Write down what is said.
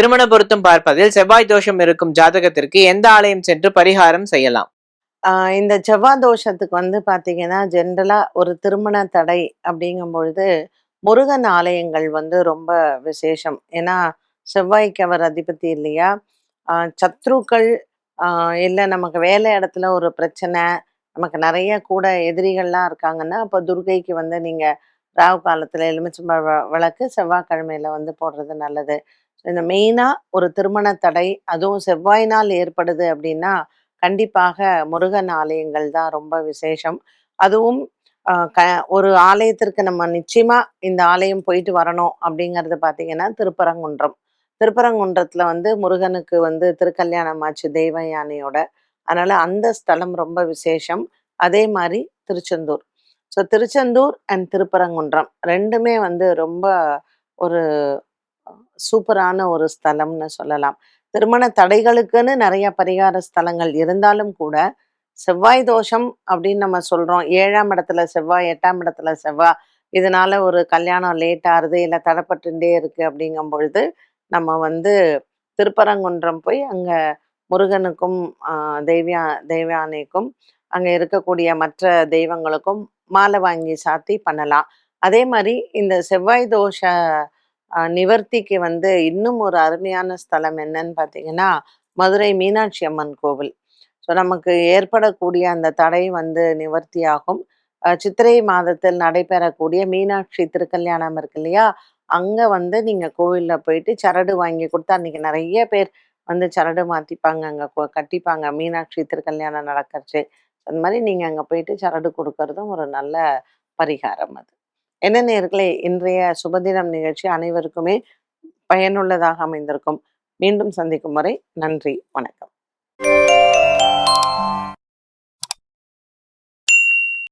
திருமண பொருத்தம் பார்ப்பதில் செவ்வாய் தோஷம் இருக்கும் ஜாதகத்திற்கு எந்த ஆலயம் சென்று பரிகாரம் செய்யலாம்? ஆஹ் இந்த செவ்வாய் தோஷத்துக்கு வந்து பார்த்தீங்கன்னா ஜென்ரலாக ஒரு திருமண தடை அப்படிங்கும் பொழுது முருகன் ஆலயங்கள் வந்து ரொம்ப விசேஷம். ஏன்னா செவ்வாய்க்கு அவர் அதிபதி இல்லையா? சத்ருக்கள் இல்லை நமக்கு வேலை இடத்துல ஒரு பிரச்சனை நமக்கு நிறைய கூட எதிரிகள்லாம் இருக்காங்கன்னா அப்போ துர்கைக்கு வந்து நீங்கள் ராகு காலத்தில் எலுமிச்சம்பழ விளக்கு செவ்வாய்க்கிழமையில வந்து போடுறது நல்லது. இந்த மெயினாக ஒரு திருமண தடை அதுவும் செவ்வாய் நாள் ஏற்படுது அப்படின்னா கண்டிப்பாக முருகன் ஆலயங்கள் தான் ரொம்ப விசேஷம். அதுவும் க ஒரு ஆலயத்திற்கு நம்ம நிச்சயமாக இந்த ஆலயம் போயிட்டு வரணும் அப்படிங்கிறது பார்த்தீங்கன்னா திருப்பரங்குன்றம். திருப்பரங்குன்றத்தில் வந்து முருகனுக்கு வந்து திருக்கல்யாணம் ஆச்சு தெய்வ யானையோட. அந்த ஸ்தலம் ரொம்ப விசேஷம். அதே மாதிரி திருச்செந்தூர். ஸோ திருச்செந்தூர் அண்ட் திருப்பரங்குன்றம் ரெண்டுமே வந்து ரொம்ப ஒரு சூப்பரான ஒரு ஸ்தலம்னு சொல்லலாம். திருமண தடைகளுக்குன்னு நிறைய பரிகார ஸ்தலங்கள் இருந்தாலும் கூட செவ்வாய் தோஷம் அப்படின்னு நம்ம சொல்றோம். ஏழாம் இடத்துல செவ்வாய் எட்டாம் இடத்துல செவ்வாய் இதனால ஒரு கல்யாணம் லேட் ஆகுது இல்லை தடைப்பட்டுட்டே இருக்கு அப்படிங்கும் பொழுது நம்ம வந்து திருப்பரங்குன்றம் போய் அங்க முருகனுக்கும் ஆஹ் தெய்வியா தெய்வானைக்கும் அங்க இருக்கக்கூடிய மற்ற தெய்வங்களுக்கும் மாலை வாங்கி சாத்தி பண்ணலாம். அதே மாதிரி இந்த செவ்வாய் தோஷ நிவர்த்திக்கு வந்து இன்னும் ஒரு அருமையான ஸ்தலம் என்னன்னு பார்த்தீங்கன்னா மதுரை மீனாட்சி அம்மன் கோவில். ஸோ நமக்கு ஏற்படக்கூடிய அந்த தடை வந்து நிவர்த்தியாகும். சித்திரை மாதத்தில் நடைபெறக்கூடிய மீனாட்சி திருக்கல்யாணம் இருக்கு இல்லையா? அங்க வந்து நீங்க கோவில்ல போயிட்டு சரடு வாங்கி கொடுத்தா அன்னைக்கு நிறைய பேர் வந்து சரடு மாத்திப்பாங்க அங்க கட்டிப்பாங்க மீனாட்சி திருக்கல்யாணம் நடக்கிறச்சு அந்த மாதிரி நீங்க அங்க போயிட்டு சரடு கொடுக்கறதும் ஒரு நல்ல பரிகாரம் அது. என்ன நேர்களே இன்றைய சுபதினம் நிகழ்ச்சி அனைவருக்குமே பயனுள்ளதாக அமைந்திருக்கும். மீண்டும் சந்திக்கும் வரை நன்றி வணக்கம்.